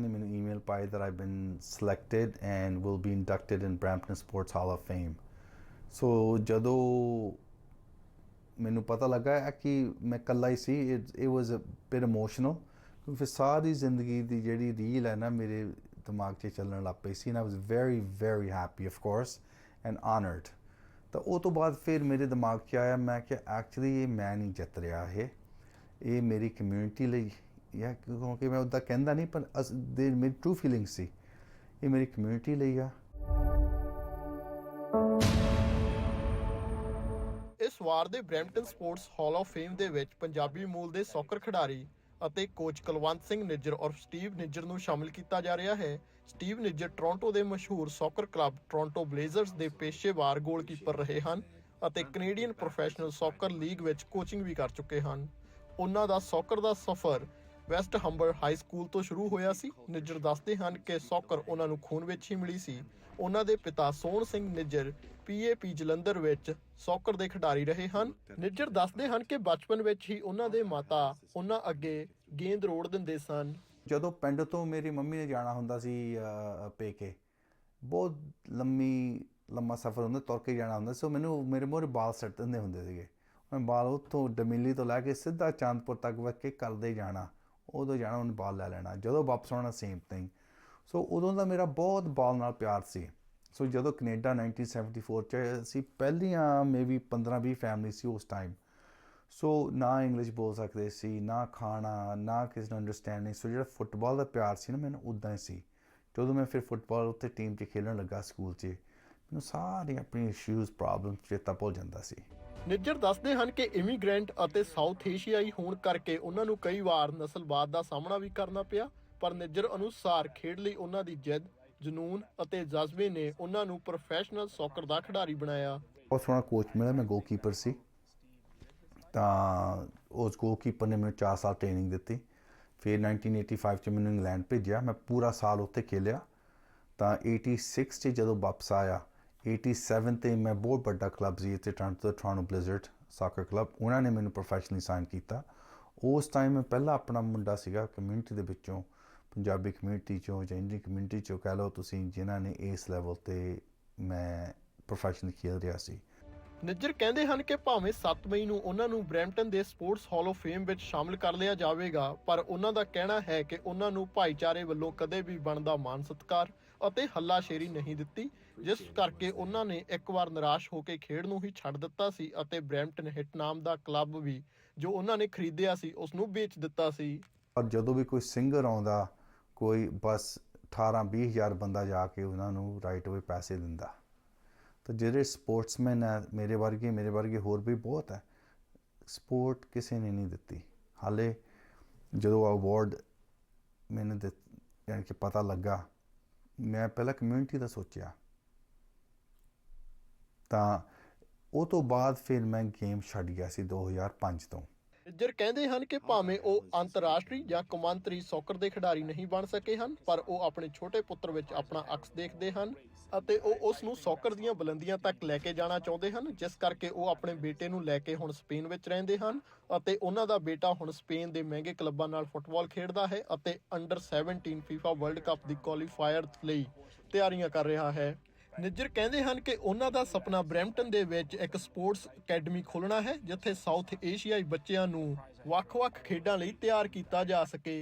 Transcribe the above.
ਨੇ ਮੈਨੂੰ ਈਮੇਲ ਪਾਈ that I've been selected and will be inducted in Brampton Sports Hall of Fame. So ਜਦੋਂ ਮੈਨੂੰ ਪਤਾ ਲੱਗਾ ਹੈ ਕਿ ਮੈਂ ਇਕੱਲਾ ਹੀ ਸੀ it was a bit emotional ਕਿਉਂਕਿ ਫਿਰ ਸਾਰੀ ਜ਼ਿੰਦਗੀ ਦੀ ਜਿਹੜੀ ਰੀਲ ਹੈ ਨਾ ਮੇਰੇ ਦਿਮਾਗ 'ਚ ਚੱਲਣ ਲੱਗ ਪਈ ਸੀ and I was very very happy, of course, and honored ਤਾਂ ਉਹ ਤੋਂ ਬਾਅਦ ਫਿਰ ਮੇਰੇ ਦਿਮਾਗ 'ਚ ਆਇਆ ਮੈਂ ਕਿ ਐਕਚੁਅਲੀ ਇਹ ਮੈਂ ਨਹੀਂ ਜਿੱਤ ਰਿਹਾ ਇਹ ਇਹ ਮੇਰੀ ਕਮਿਊਨਿਟੀ ਲਈ ਜਾਂ ਕਿਉਂਕਿ ਮੈਂ ਉਹਦਾ ਕਹਿੰਦਾ ਨਹੀਂ, ਪਰ ਦੇ ਮੇਰੀ ਟਰੂ ਫੀਲਿੰਗ ਸੀ। ਇਹ ਮੇਰੀ ਕਮਿਊਨਿਟੀ ਲਈ ਆ। ਇਸ ਵਾਰ ਦੇ Brampton sports hall of fame ਦੇ ਵਿੱਚ ਪੰਜਾਬੀ ਮੂਲ ਦੇ ਸੌਕਰ ਖਿਡਾਰੀ ਅਤੇ ਕੋਚ ਕੁਲਵੰਤ ਸਿੰਘ ਨਿੱਜਰ ਔਰ ਸਟੀਵ ਨਿੱਜਰ ਨੂੰ ਸ਼ਾਮਿਲ ਕੀਤਾ ਜਾ ਰਿਹਾ ਹੈ। ਸਟੀਵ ਨਿੱਜਰ ਟੋਰਾਂਟੋ ਦੇ ਮਸ਼ਹੂਰ ਸੌਕਰ ਕਲੱਬ ਟੋਰਾਂਟੋ ਬਲੇਜ਼ਰਸ ਦੇ ਪੇਸ਼ੇਵਾਰ ਗੋਲਕੀਪਰ ਰਹੇ ਹਨ ਅਤੇ ਕੈਨੇਡੀਅਨ ਪ੍ਰੋਫੈਸ਼ਨਲ ਸੌਕਰ ਲੀਗ ਵਿੱਚ ਕੋਚਿੰਗ ਵੀ ਕਰ ਚੁੱਕੇ ਹਨ। ਉਹਨਾਂ ਦਾ ਸੌਕਰ ਦਾ ਸਫ਼ਰ ਵੈਸਟ ਹੰਬਰ ਹਾਈ ਸਕੂਲ ਤੋਂ ਸ਼ੁਰੂ ਹੋਇਆ ਸੀ। ਨਿੱਜਰ ਦੱਸਦੇ ਹਨ ਕਿ ਸੌਕਰ ਉਹਨਾਂ ਨੂੰ ਖੂਨ ਵਿੱਚ ਹੀ ਮਿਲੀ ਸੀ। ਉਹਨਾਂ ਦੇ ਪਿਤਾ ਸੋਹਣ ਸਿੰਘ ਨਿੱਜਰ ਪੀਏਪੀ ਜਲੰਧਰ ਵਿੱਚ ਸੌਕਰ ਦੇ ਖਿਡਾਰੀ ਰਹੇ ਹਨ। ਨਿੱਜਰ ਦੱਸਦੇ ਹਨ ਕਿ ਬਚਪਨ ਵਿੱਚ ਹੀ ਉਹਨਾਂ ਦੇ ਮਾਤਾ ਉਹਨਾਂ ਅੱਗੇ ਗੇਂਦ ਰੋੜ ਦਿੰਦੇ ਸਨ। ਜਦੋਂ ਪਿੰਡ ਤੋਂ ਮੇਰੀ ਮੰਮੀ ਨੇ ਜਾਣਾ ਹੁੰਦਾ ਸੀ ਪੇਕੇ, ਬਹੁਤ ਲੰਮੀ, ਲੰਮਾ ਸਫ਼ਰ ਹੁੰਦਾ, ਤੁਰ ਕੇ ਜਾਣਾ ਹੁੰਦਾ ਸੋ। ਮੈਨੂੰ, ਮੇਰੇ ਮੋਰੇ ਬਾਲ ਸੱਟ ਦਿੰਦੇ ਹੁੰਦੇ ਸੀਗੇ। ਮੈਂ ਬਾਲ ਉੱਥੋਂ ਡਮੀਲੀ ਤੋਂ ਲੈ ਕੇ ਸਿੱਧਾ ਚਾਂਦਪੁਰ ਤੱਕ ਵਕ ਕੇ ਕਰਦੇ ਜਾਣਾ। ਉਦੋਂ ਜਾਣਾ, ਉਹਨੇ ਬਾਲ ਲੈ ਲੈਣਾ। ਜਦੋਂ ਵਾਪਸ ਆਉਣਾ ਸੇਮ ਥਿੰਗ ਸੋ ਉਦੋਂ ਦਾ ਮੇਰਾ ਬਹੁਤ ਬਾਲ ਨਾਲ ਪਿਆਰ ਸੀ। ਸੋ ਜਦੋਂ ਕੈਨੇਡਾ 1974 ਚ ਅਸੀਂ ਪਹਿਲੀਆਂ ਮੇਬੀ 15-20 ਫੈਮਿਲੀ ਸੀ ਉਸ ਟਾਈਮ ਸੋ ਨਾ ਇੰਗਲਿਸ਼ ਬੋਲ ਸਕਦੇ ਸੀ, ਨਾ ਖਾਣਾ, ਨਾ ਕਿਸੇ ਨੂੰ ਅੰਡਰਸਟੈਂਡਿੰਗ ਸੋ ਜਿਹੜਾ ਫੁੱਟਬਾਲ ਦਾ ਪਿਆਰ ਸੀ ਨਾ, ਮੈਨੂੰ ਉਦਾਂ ਹੀ ਸੀ। ਜਦੋਂ ਮੈਂ ਫਿਰ ਫੁੱਟਬਾਲ ਉੱਤੇ ਟੀਮ 'ਚ ਖੇਡਣ ਲੱਗਾ ਸਕੂਲ 'ਚ ਮੈਨੂੰ ਸਾਰੀ ਆਪਣੀ ਇਸ਼ੂਜ਼ ਪ੍ਰੋਬਲਮਸ ਚੇਤਾ ਭੁੱਲ ਜਾਂਦਾ ਸੀ। ਨਿੱਜਰ ਦੱਸਦੇ ਹਨ ਕਿ ਇਮੀਗ੍ਰੈਂਟ ਅਤੇ ਸਾਊਥ ਏਸ਼ੀਆਈ ਹੋਣ ਕਰਕੇ ਉਹਨਾਂ ਨੂੰ ਕਈ ਵਾਰ ਨਸਲਵਾਦ ਦਾ ਸਾਹਮਣਾ ਵੀ ਕਰਨਾ ਪਿਆ ਪਰ ਨਿੱਜਰ ਅਨੁਸਾਰ ਖੇਡ ਲਈ ਉਹਨਾਂ ਦੀ ਜਿੱਦ ਜਨੂਨ ਅਤੇ ਜਜ਼ਬੇ ਨੇ ਉਹਨਾਂ ਨੂੰ ਪ੍ਰੋਫੈਸ਼ਨਲ ਸੌਕਰ ਦਾ ਖਿਡਾਰੀ ਬਣਾਇਆ। ਬਹੁਤ ਸੋਹਣਾ ਕੋਚ ਮਿਲਿਆ ਮੈਂ ਗੋਲਕੀਪਰ ਸੀ। ਤਾਂ ਉਸ ਗੋਲਕੀਪਰ ਨੇ ਮੈਨੂੰ 4 ਸਾਲ ਟ੍ਰੇਨਿੰਗ ਦਿੱਤੀ। ਫਿਰ 1985 ਚ ਮੈਨੂੰ ਇੰਗਲੈਂਡ ਭੇਜਿਆ। ਮੈਂ ਪੂਰਾ ਸਾਲ ਉੱਥੇ ਖੇਲਿਆ। ਤਾਂ 86 ਚ ਜਦੋਂ ਵਾਪਸ ਆਇਆ 87 ਤੇ ਮੈਂ ਬਹੁਤ ਵੱਡਾ ਕਲੱਬ ਸੀ ਇੱਥੇ Toronto Toronto blizzard soccer club ਉਹਨਾਂ ਨੇ ਮੈਨੂੰ ਪ੍ਰੋਫੈਸ਼ਨਲੀ ਸਾਈਨ ਕੀਤਾ। ਉਸ ਟਾਈਮ ਮੈਂ ਪਹਿਲਾ ਆਪਣਾ ਮੁੰਡਾ ਸੀਗਾ ਕਮਿਊਨਿਟੀ ਦੇ ਵਿੱਚੋਂ, ਪੰਜਾਬੀ ਕਮਿਊਨਿਟੀ ਚੋਂ ਜਾਂ ਇੰਡੀਅਨ ਕਮਿਊਨਿਟੀ ਚੋਂ ਕਹਿ ਲਓ ਤੁਸੀਂ, ਜਿਨ੍ਹਾਂ ਨੇ ਇਸ ਲੈਵਲ ਤੇ ਮੈਂ ਪ੍ਰੋਫੈਸ਼ਨਲ ਖੇਡ ਰਿਹਾ ਸੀ। ਨਿੱਜਰ ਕਹਿੰਦੇ ਹਨ ਕਿ ਭਾਵੇਂ 7 ਮਈ ਨੂੰ ਉਹਨਾਂ ਨੂੰ ਬਰੈਂਪਟਨ ਦੇ ਸਪੋਰਟਸ ਹਾਲ ਆਫ ਫੇਮ ਵਿੱਚ ਸ਼ਾਮਲ ਕਰ ਲਿਆ ਜਾਵੇਗਾ, ਪਰ ਉਹਨਾਂ ਦਾ ਕਹਿਣਾ ਹੈ ਕਿ ਉਹਨਾਂ ਨੂੰ ਭਾਈਚਾਰੇ ਵੱਲੋਂ ਕਦੇ ਵੀ ਬਣਦਾ ਮਾਨ ਸਤਿਕਾਰ ਅਤੇ ਹੱਲਾਸ਼ੇਰੀ ਨਹੀਂ ਦਿੱਤੀ, ਜਿਸ ਕਰਕੇ ਉਹਨਾਂ ਨੇ ਇੱਕ ਵਾਰ ਨਿਰਾਸ਼ ਹੋ ਕੇ ਖੇਡ ਨੂੰ ਹੀ ਛੱਡ ਦਿੱਤਾ ਸੀ ਅਤੇ ਬ੍ਰੈਂਪਟਨ ਹਿੱਟ ਨਾਮ ਦਾ ਕਲੱਬ ਵੀ ਜੋ ਉਹਨਾਂ ਨੇ ਖਰੀਦਿਆ ਸੀ ਉਸ ਨੂੰ ਵੇਚ ਦਿੱਤਾ ਸੀ। ਔਰ ਜਦੋਂ ਵੀ ਕੋਈ ਸਿੰਗਰ ਆਉਂਦਾ, ਕੋਈ ਬਸ 18 20 ਹਜ਼ਾਰ ਬੰਦਾ ਜਾ ਕੇ ਉਹਨਾਂ ਨੂੰ ਰਾਈਟ ਵੇ ਪੈਸੇ ਦਿੰਦਾ। ਤਾਂ ਜਿਹੜੇ ਸਪੋਰਟਸਮੈਨ ਹੈ ਮੇਰੇ ਵਰਗੇ ਮੇਰੇ ਵਰਗੇ ਹੋਰ ਵੀ ਬਹੁਤ ਹੈ ਸਪੋਰਟ ਕਿਸੇ ਨੇ ਨਹੀਂ ਦਿੱਤੀ ਹਾਲੇ ਜਦੋਂ ਅਵਾਰਡ ਮੈਨੂੰ ਦਿੱਤ ਯਾਨੀ ਕਿ ਪਤਾ ਲੱਗਾ ਮੈਂ ਪਹਿਲਾਂ ਕਮਿਊਨਿਟੀ ਦਾ ਸੋਚਿਆ ਤਾਂ ਉਹ ਤੋਂ ਬਾਅਦ ਫਿਰ ਮੈਂ ਗੇਮ ਛੱਡ ਗਿਆ ਸੀ 2005 ਤੋਂ ਨਿੱਜਰ ਕਹਿੰਦੇ ਹਨ ਕਿ ਭਾਵੇਂ ਉਹ ਅੰਤਰਰਾਸ਼ਟਰੀ ਜਾਂ ਕੌਮਾਂਤਰੀ ਸੌਕਰ ਦੇ ਖਿਡਾਰੀ ਨਹੀਂ ਬਣ ਸਕੇ ਹਨ ਪਰ ਉਹ ਆਪਣੇ ਛੋਟੇ ਪੁੱਤਰ ਵਿੱਚ ਆਪਣਾ ਅਕਸ ਦੇਖਦੇ ਹਨ ਅਤੇ ਉਹ ਉਸ ਨੂੰ ਸੌਕਰ ਦੀਆਂ ਬੁਲੰਦੀਆਂ ਤੱਕ ਲੈ ਕੇ ਜਾਣਾ ਚਾਹੁੰਦੇ ਹਨ ਜਿਸ ਕਰਕੇ ਉਹ ਆਪਣੇ ਬੇਟੇ ਨੂੰ ਲੈ ਕੇ ਹੁਣ ਸਪੇਨ ਵਿੱਚ ਰਹਿੰਦੇ ਹਨ ਅਤੇ ਉਹਨਾਂ ਦਾ ਬੇਟਾ ਹੁਣ ਸਪੇਨ ਦੇ ਮਹਿੰਗੇ ਕਲੱਬਾਂ ਨਾਲ ਫੁੱਟਬਾਲ ਖੇਡਦਾ ਹੈ ਅਤੇ ਅੰਡਰ 17 ਫੀਫਾ ਵਰਲਡ ਕੱਪ ਦੀ ਕੁਆਲੀਫਾਇਰ ਲਈ ਤਿਆਰੀਆਂ ਕਰ ਰਿਹਾ ਹੈ। ਨਿੱਜਰ ਕਹਿੰਦੇ ਹਨ ਕਿ ਉਹਨਾਂ ਦਾ ਸੁਪਨਾ ਬਰੈਂਪਟਨ ਦੇ ਵਿੱਚ ਇੱਕ ਸਪੋਰਟਸ ਅਕੈਡਮੀ ਖੋਲ੍ਹਣਾ ਹੈ, ਜਿੱਥੇ ਸਾਊਥ ਏਸ਼ੀਆਈ ਬੱਚਿਆਂ ਨੂੰ ਵੱਖ-ਵੱਖ ਖੇਡਾਂ ਲਈ ਤਿਆਰ ਕੀਤਾ ਜਾ ਸਕੇ।